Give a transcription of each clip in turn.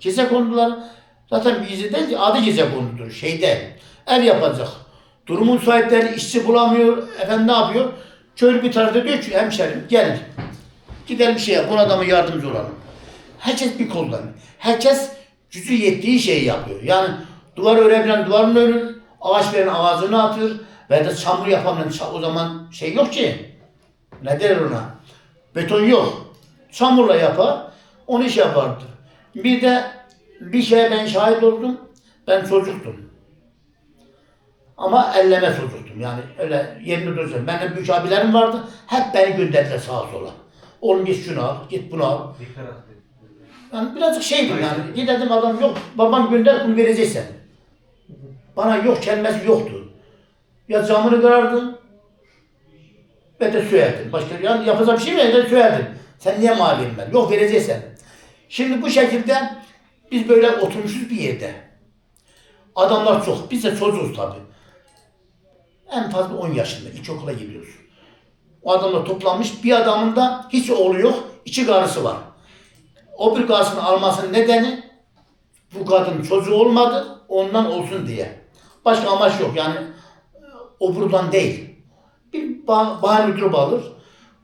Gece kondular zaten bizi değil adı gece konudur şeyde. Ev yapacak. Durumun sahipleri işçi bulamıyor. Efendim ne yapıyor? Köylü bir tarafta diyor ki hemşerim gelin. Gidelim bir şey yap. Bu adama yardımcı olalım. Herkes bir koldan. Herkes gücü yettiği şeyi yapıyor. Yani duvar örebilen duvarını örür. Ağaç veren ağacını atır. Ve de çamur ça- o zaman şey yok ki. Ne der ona? Beton yok. Çamurla yapar. Onu iş yapardı. Bir de bir şeye ben şahit oldum. Ben çocuktum. Ama elleme çocuktum. Yani öyle yerinde duracağım. Benim büyük abilerim vardı. Hep beni gönderdiler sağa sola. Oğlum git şunu al, git bunu al. Yani birazcık şeydim yani. Gidelim adam yok. Babam gönder bunu vereceksen. Bana yok kelimesi yoktu. Ya camını kırardım. Ve de söylerdim. Başka yani yapacak bir şey mi? Ya da söylerdim. Sen niye maliyim ben? Yok vereceksen. Şimdi bu şekilde biz böyle oturmuşuz bir yerde. Adamlar çok. Biz de çocuğuz tabii. En fazla 10 yaşında. İlkokula gidiyoruz. O adamlar toplanmış. Bir adamın da hiç oğlu yok. iki karısı var. O bir karısını almasının nedeni bu kadın çocuğu olmadı. Ondan olsun diye. Başka amaç yok. Yani o buradan değil. Bir bah bahane müdürü alır.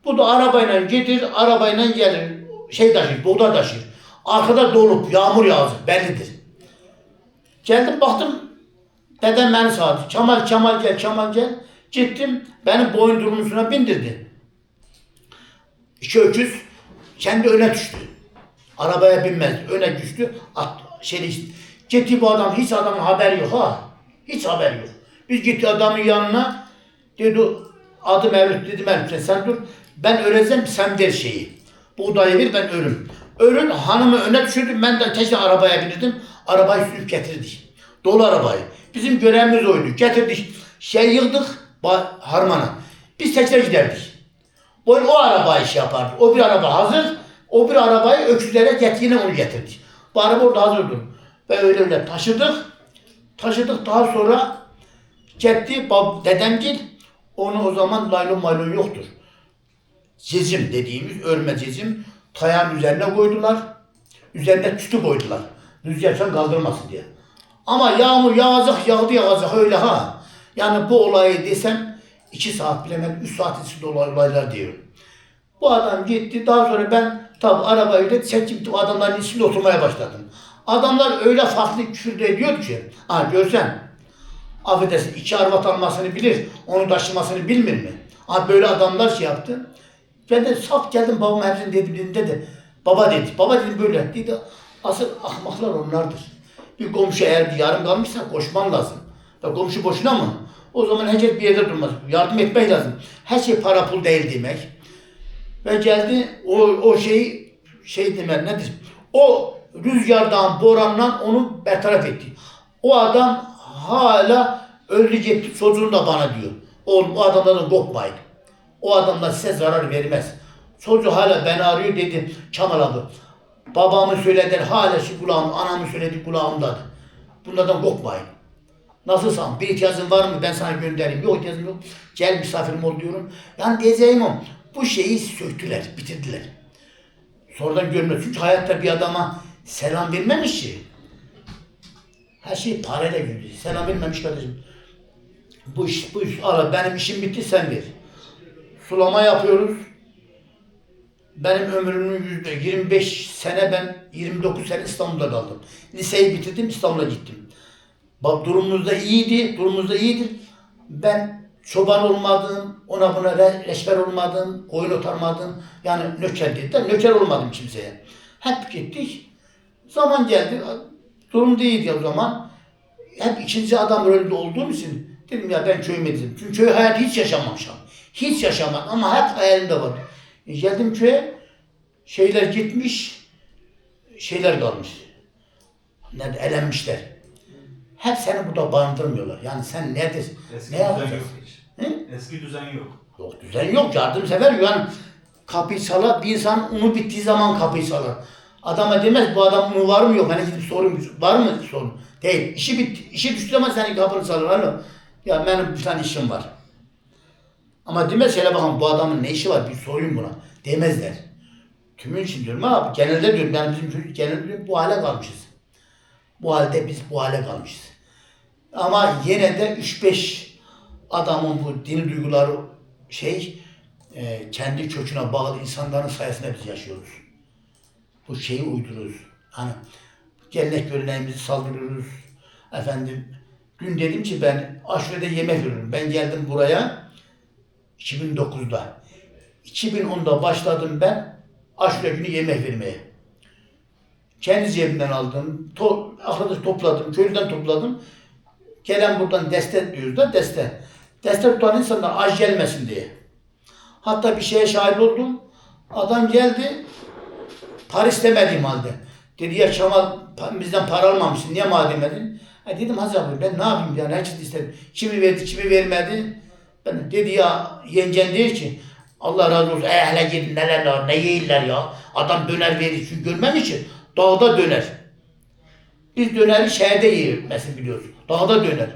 Bu da arabayla gelir, arabayla gelir. Şey taşır, buğday taşır. Arkada dolup yağmur yağacak bellidir. Geldim baktım dedem beni sağdı. Kemal Kemal gel Kemal gel. Gittim benim boyun durumuna bindirdi. İki öküz kendi öne düştü. Arabaya binmez. Öne düştü. At, şey, gitti bu adam hiç adamın haberi yok ha. Hiç haberi yok. Biz gitti adamın yanına dedi adı Mevlüt dedi Mevlüt sen dur. Ben öleceğim sen ver şeyi. Buğdayı ver ben ölüm. Ölün hanımı öne düşürdüm ben de keşke arabaya binirdim. Arabayı sürüp getirdik. Dolu arabayı. Bizim görevimiz oydu. Getirdik. Şey yığdık ba- harmana. Biz tekrar giderdik. O, o arabayı şey yapardı. O bir araba hazır. O bir arabayı öküzlere get yine onu getirdik. Bu araba orada hazırdı. Ve öyle öyle taşıdık. Taşıdık daha sonra gitti bab, dedemgil. Onu o zaman laylon maylon yoktur. Cezim dediğimiz örme cezim tayağın üzerine koydular. Üzerine tütü koydular. Rüzgardan kaldırmasın diye. Ama yağmur yağacak, yağdı yağacak öyle ha. Yani bu olayı desem iki saat bilemem, üç saat içinde olaylar diyorum. Bu adam gitti. Daha sonra ben tabi arabayı da çekip adamların içinde oturmaya başladım. Adamlar öyle farklı küfür de ediyordu ki. Ha görsen. Affedersin iki arvat almasını bilir. Onu taşımasını bilmir mi? Ha böyle adamlar şey yaptı. Ben de saf geldim babam hepsini dedim dedim dedi. Baba dedi. Baba dedim böyle. Dedi asıl ahmaklar onlardır. Bir komşu eğer bir yarım kalmışsa koşman lazım. Ya komşu boşuna mı? O zaman herkes bir yerde durmaz. Yardım etmek lazım. Her şey para pul değil demek. Ve geldi o, o şey şey demek nedir? O rüzgardan, borandan onu bertaraf etti. O adam hala gitti çocuğunu da bana diyor. Oğlum o adamlardan korkmayın. O adamlar size zarar vermez. Çocuğu hala beni arıyor dedi Kemal abi. Babamı söylediler hala şu kulağım, anamı söyledi kulağımdadır. Bunlardan korkmayın. Nasılsan bir ihtiyacın var mı ben sana göndereyim. Yok ihtiyacım yok. Gel misafirim ol diyorum. Yani diyeceğim o. Bu şeyi söktüler, bitirdiler. Sonradan görmüyor. Çünkü hayatta bir adama selam vermemiş ki. Her şey parayla yürüyor. Selam vermemiş kardeşim. Bu iş, bu iş, ara benim işim bitti sen ver. Sulama yapıyoruz. Benim ömrümün yüzde 25 sene ben 29 sene İstanbul'da kaldım. Liseyi bitirdim İstanbul'a gittim. Bak durumumuz da iyiydi, durumumuz da iyidir. Ben çoban olmadım, ona buna re, reşber olmadım, koyun otarmadım. Yani nöker dediler, nöker olmadım kimseye. Hep gittik. Zaman geldi, durum değildi o zaman. Hep ikinci adam rolünde olduğum için dedim ya ben köyüme dedim. Çünkü köy hayatı hiç yaşamamışım. Hiç yaşamadım ama hep hayalimde var. E geldim köye, şeyler gitmiş, şeyler kalmış. Nerede? Elenmişler. Hep seni burada barındırmıyorlar. Yani sen nedir? Eski ne yapacaksın? yok hiç. Hı? Eski düzen yok. Yok düzen yok. Yardımsever yani kapıyı çalar. Bir insan unu bittiği zaman kapıyı çalar. Adama demez bu adam unu var mı yok. Hani gidip sorun var mı sorun. Değil. İşi bitti. İşi düştü zaman senin kapını çalar. Alo. Ya benim bir tane işim var. Ama demez şöyle bakın bu adamın ne işi var bir sorayım buna. Demezler. Tümün için diyorum abi. Genelde diyorum yani bizim çocuk genelde diyorum bu hale kalmışız. Bu halde biz bu hale kalmışız. Ama yine de 3-5 adamın bu dini duyguları şey e, kendi köküne bağlı insanların sayesinde biz yaşıyoruz. Bu şeyi uyduruyoruz. Hani gelenek göreneğimizi saldırıyoruz. Efendim dün dedim ki ben aşurede yemek veriyorum. Ben geldim buraya 2009'da. 2010'da başladım ben aşure günü yemek vermeye. Kendi cebimden aldım. To arkadaş topladım. Köylüden topladım. Gelen buradan destek diyoruz da destek. Destek tutan insanlar aç gelmesin diye. Hatta bir şeye şahit oldum. Adam geldi. Para istemediğim halde. Dedi ya pa- bizden para almamışsın. Niye madem edin? Ha dedim Hazır abi ben ne yapayım yani herkes istedim. Kimi verdi kimi vermedi. Ben dedi ya yengen diyor ki Allah razı olsun ehle gidin neler var ne yiyirler ya. Adam döner verir çünkü görmem için dağda döner. Biz döneri şehirde yiyoruz mesela biliyorsun. Dağda döner.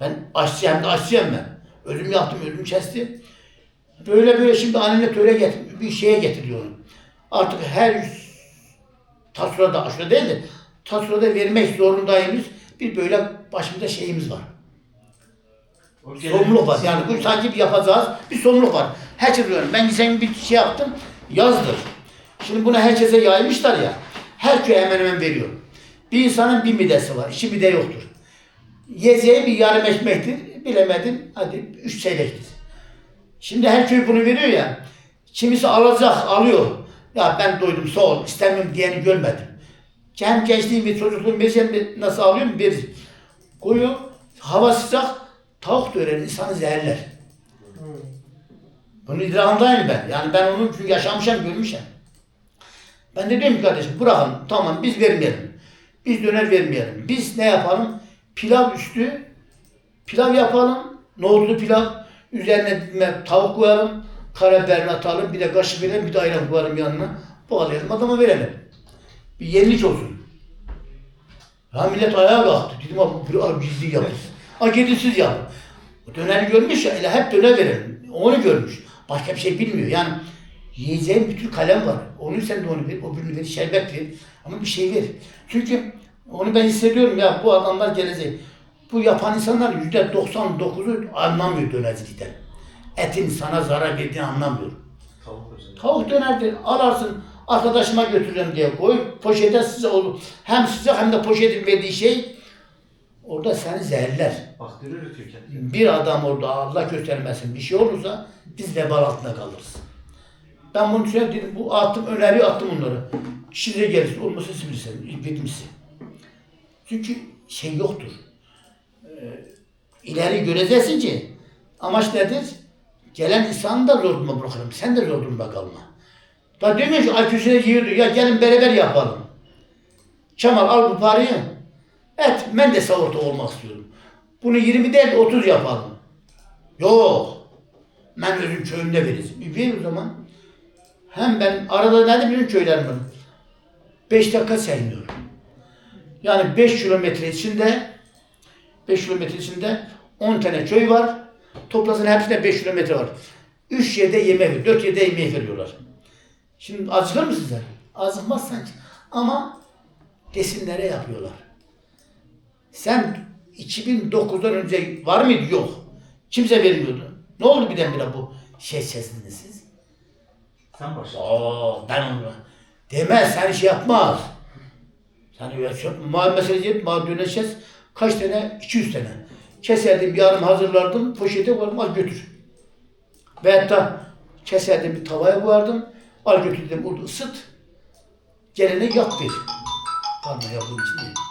Ben aşçı hem de aşçıyım ben. Ölüm yaptım, ölüm kestim. Böyle böyle şimdi annene töre getir, bir şeye getiriyorum. Artık her tasurada, aşure değil de tasurada vermek zorundayız. Bir böyle başımızda şeyimiz var. Sorumluluk var. Yani bu sanki bir yapacağız, bir sorumluluk var. Herkes diyorum. Ben geçen bir şey yaptım, yazdır. Şimdi bunu herkese yaymışlar ya. Her köy hemen hemen veriyor. Bir insanın bir midesi var, iki mide yoktur. Yiyeceği bir yarım ekmektir, bilemedin, hadi üç çeyrektir. Şimdi her köy bunu veriyor ya. Kimisi alacak, alıyor. Ya ben doydum, sağ ol, istemiyorum diyeni görmedim. Hem gençliğim ve çocukluğum vereceğim, nasıl alıyorum? Bir koyuyor, hava sıcak, tavuk döner insanı zehirler. Bunun idrarındayım ben. Yani ben onu çünkü yaşamışım, görmüşüm. Ben de diyorum ki kardeşim bırakın tamam biz vermeyelim. Biz döner vermeyelim. Biz ne yapalım? Pilav üstü pilav yapalım. Nohutlu pilav. Üzerine tavuk koyalım. Karabiberini atalım. Bir de kaşık verelim. Bir de ayran koyalım yanına. Bağlayalım adama verelim. Bir yenilik olsun. Ya millet ayağa kalktı. Dedim abi bir gizli yapın. Ha gidin yapın. Döneri görmüş ya, hep döner verelim. Onu görmüş. Başka bir şey bilmiyor. Yani yiyeceğin bir tür kalem var. Onu sen de onu ver, o birini ver, şerbet ver. Ama bir şey ver. Çünkü onu ben hissediyorum ya bu adamlar gelecek. Bu yapan insanlar yüzde 99'u anlamıyor dönercilikten. Etin sana zarar verdiğini anlamıyor. Tavuk. Tavuk dönerdir. Alarsın arkadaşıma götüreceğim diye koy. Poşete size olur. Hem sıcak hem de poşetin verdiği şey orada seni zehirler. Bakteri üretiyor kendi. Bir adam orada Allah göstermesin bir şey olursa biz vebal altında kalırız. Ben bunu söyledim. Bu attım, öneri attım de gelirse olmasa siz bilirsiniz. Bilgimsi. Çünkü şey yoktur. Ee, ileri göreceksin ki amaç nedir? Gelen insanı da zor durumda bırakırım. Sen de zor durumda kalma. Da demiyor ki ay köşede yiyordu. Ya gelin beraber yapalım. Kemal al bu parayı. Evet ben de savurta olmak istiyorum. Bunu 20 değil 30 yapalım. Yok. Ben özüm köyümde veririz. Ver o zaman. Hem ben arada ne benim köylerim var. 5 dakika sevmiyorum. Yani 5 kilometre içinde 5 kilometre içinde 10 tane köy var. Toplasın hepsinde 5 kilometre var. 3 yerde yemek veriyor. 4 yerde yemek veriyorlar. Şimdi acıkır mısın sen? Acıkmaz sanki. Ama desinlere yapıyorlar. Sen 2009'dan önce var mıydı? Yok. Kimse vermiyordu. Ne oldu birdenbire bu şey sesiniz siz? Sen başla. Aa ben onu demez sen şey yapmaz. Sen öyle yapma. Mal meselesi yap, mal döneceğiz. Kaç tane? 200 tane. Keserdim, yarım hazırlardım, poşete koydum, al götür. Veyahut da keserdim bir tavaya koyardım, al götür dedim, orada ısıt. Gelene yak ver. Pardon ya bunun için değil.